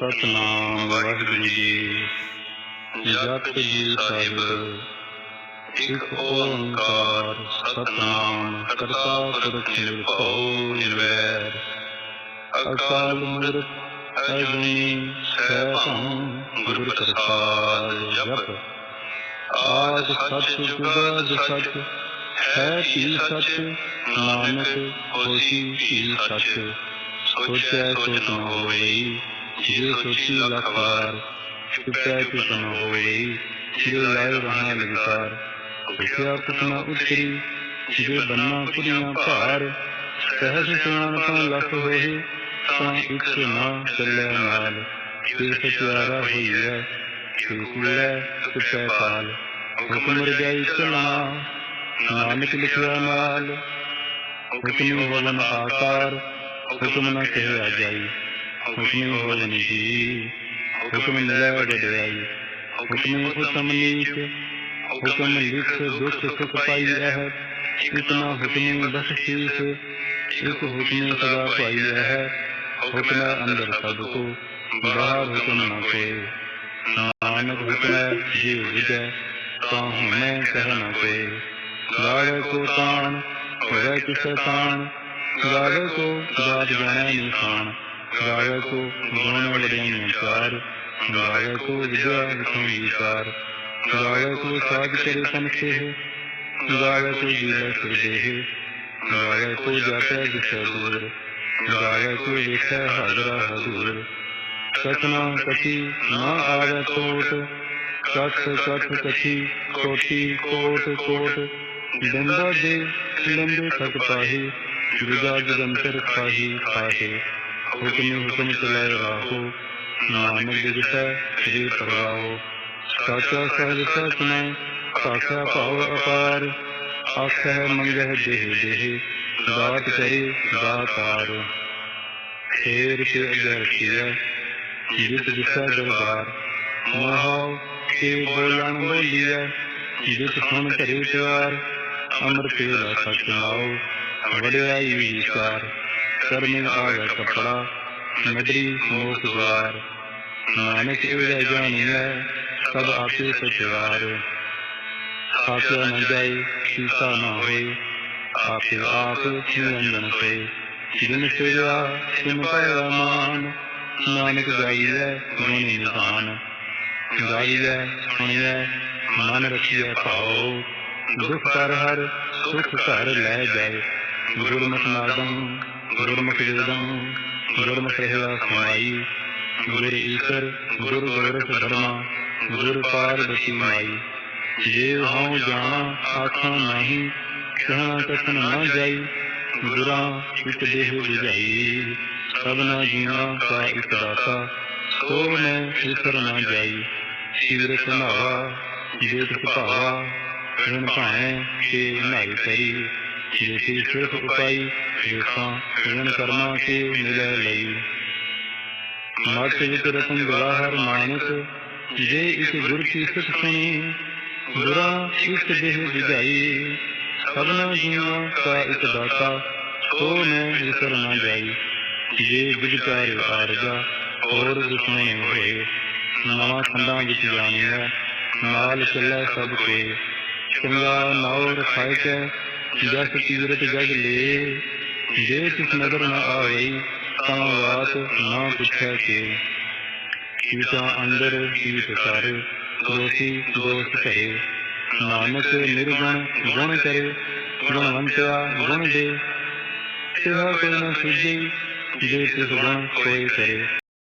ਸਤਨਾਮ, ਵਾਹਿਗੁਰੂ ਜੀ। ਜਪ ਜੀ ਸਾਹਿਬ ਇਕ ਓੰਕਾਰ, ਸਤਨਾਮ, ਕਰਤਾ ਪੁਰਖ ਨਿਰਭਉ, ਨਿਰਵੈਰ। ਅਕਾਲ ਮੂਰਤ ਅਜੂਨੀ ਸੈਭੰ ਗੁਰ ਪ੍ਰਸਾਦ ਜਪ। ਆਦ ਸੱਚ ਜੁਗਾਦ ਸੱਚ, ਹੈ ਕੀ ਸੱਚ, ਨਾਨਕ ਹੋਸੀ ਕੀ ਸੱਚ। ਸੋਚਿਆ ਸੋਚ ਹੋਈ ਜੇ ਸੋਚੀ ਲੱਖ ਵਾਰ ਚੁੱਪੈ ਚੁੱਪ ਨ ਹੋਈ ਜੇ ਲਾਇ ਰਹਾ ਲਗਤਾਰ ਪੁੱਛਿਆ ਪੁੱਛਣਾ ਉਤਰੀ ਜੇ ਬੰਨਾ ਕੁੜੀਆਂ ਭਾਰ ਸਹਿਜ ਸਿਆਣਪਾਂ ਲੱਖ ਹੋਏ ਤਾਂ ਇੱਕ ਨਾ ਚੱਲਿਆ ਨਾਲ ਫਿਰ ਪਿਆਰਾ ਹੋਈਐ ਫਿਰ ਕੂੜੈ ਸੁਪੈ ਪਾਲ ਹੁਕਮ ਰਜਾਈ ਚਲਾ ਨਾਨਕ ਲਿਖਿਆ ਨਾਲ ਹੁਕਮ ਹੋਵਨ ਆਕਾਰ ਹੁਕਮ ਨਾ ਕਹਿਆ ਜਾਈ حکم حکم حکم لب ڈرائی حکم اتم نیت حکم لکھ دکھ سکھ پائی رہت اتنا حکم بس ایک حکم خدا پائی رہت حکم اندر سب کو باہر حکم نہ کوئے۔ نانک حکم جی وجہ تاہوں میں کہنا کوئے۔ گاڑے کو تان وے کسے تان گاڑے کو ذات جانے نہیں کھانا ਨਿਸ਼ਾਨ ਗਾਵੇ ਕੋ ਗੁਣ ਵਡਿਆਈਆਂ ਚਾਰ ਗਾਵੇ ਕੋ ਵਿਦਿਆ ਵਿਖਾਈ ਵਿਚਾਰ ਗਾਵੇ ਕੋ ਸਾਜ ਕਰੇ ਸੰਖੇ ਗਾਵੇ ਕੋ ਜੀਵੈ ਸਿਰ ਦੇਹ, ਗਾਵੇ ਕੋ ਜਾਪੈ ਦਿਸੈ ਦੂਰ, ਗਾਵੇ ਕੋ ਵੇਖੈ ਹਾਜ਼ਰਾ ਹਜ਼ੂਰ। ਕਥਨਾ ਕਥੀ ਨਾ ਆਵੇ ਕੋਟ ਕਥ ਕਥ ਕਥੀ ਕੋਟੀ ਕੋਟ ਕੋਟ, ਬੰਦਾ ਦੇ ਲੰਬੇ ਤੱਕ ਪਾਹੀ ਜੁਦਾ ਜਗੰਤਰ ਖਾਹੀ। حکم حکم چلائے راہو نام دگتا شری پرواو ساچا اپار۔ منگہ دات کرے داتار خیر اگر کیا، جت دربار۔ مہاو کے بولیا جت سن کرے چوار امر تیرا سچ ناؤ ਸਰ ਕਰਮਿ ਆਵੇ ਕਪੜਾ, ਨਦਰੀ ਮੋਖ ਦਵਾਰ ਨਾਨਕ ਇਹ ਜਾਣੀਐ ਸਭ ਆਪੇ ਸਚਿਆਰ। ਆਪਿਆ ਨ ਜਾਏ, ਸੀਤਾ ਨ ਹੋਏ, ਆਪੇ ਆਪ ਨਿਰੰਜਨ ਹੋਏ। ਜਿਨ ਸਿਰਿਆ ਤਿਨ ਪਾਇਆ ਮਾਨ। ਨਾਨਕ ਗਾਈਐ, ਗੁਣੀ ਨਿਧਾਨ। ਗਾਈਐ, ਸੁਣੀਐ, ਮਨ ਰਖੀਐ ਭਾਉ। ਦੁਖ ਕਰ ਹਰ, ਸੁਖ ਘਰ ਲੈ ਜਾਏ। ਗੁਰਮੁਖ ਨਾਦੰ گرمکھ جگدم گرمکھ ہیا سمائی گر ایشر گر گورکھ دھرما گر پاربتی مائی۔ جے ہاؤں جانا، آکھاں نہیں، کہنا کتن نہ جائی گراں اٹ دیہ بجائی سب نہ جینا کا اک داتا، سو میں اسر نہ جائی۔ شیور سناوا جیت پاوا، رن پائیں کہ نائی کری ਜੇਤੀ ਸਿਰਫ ਉਪਾਈ ਰੇਖਾਂ ਰਣ ਕਰਮਾਂ ਕੇ ਮਿਲੈ ਲਈ। ਮਤ ਵਿਚ ਰਤਨ ਗਵਾਹਰ ਮਾਨਸ ਜੇ ਇਸ ਗੁਰ ਕੀ ਸਿੱਖ ਸੁਣੀ ਗੁਰਾਂ ਇੱਕ ਦੇਹ ਵਿਝਾਈ ਸਭਨਾ ਜੀਵਾਂ ਕਾ ਇੱਕ ਦਾਤਾ ਸੋ ਮੈਂ ਵਿਸਰ ਨਾ ਜਾਈ। ਜੇ ਵਿਚਾਰ ਆਰਜਾ, ਹੋਰ ਦੁਸ਼ਮਣ ਹੋਏ। ਨਵਾਂ ਖੰਡਾਂ ਵਿੱਚ ਜਾਣੀਐ, ਨਾਲ ਚੱਲੈ ਸਭ ਕੋਏ। ਚੰਗਾ ਨਾਉ ਰਖਾਇ ਕੈ ਜਸ ਤੀਰਤ ਜਗ ਲੇ, ਜੇ ਤਿਸ ਨਦਰ ਨ ਆਵਈ, ਤਾਂ ਬਾਤ ਨਾ ਪੁੱਛੈ ਕੇ। ਕੀਟਾਂ ਅੰਦਰ ਕੀਟ ਕਰ, ਦੋਸ਼ੀ ਦੋਸ਼ ਕਰੇ ਨਾਨਕ ਨਿਰਗੁਣ ਗੁਣ ਕਰੇ, ਗੁਣਵੰਤਿਆ ਗੁਣ ਦੇ। ਤਿਹਾ ਕੋਈ ਨ ਸੁਝੀ, ਜੇ ਤਿਸ ਗੁਣ ਕੋਈ ਕਰੇ।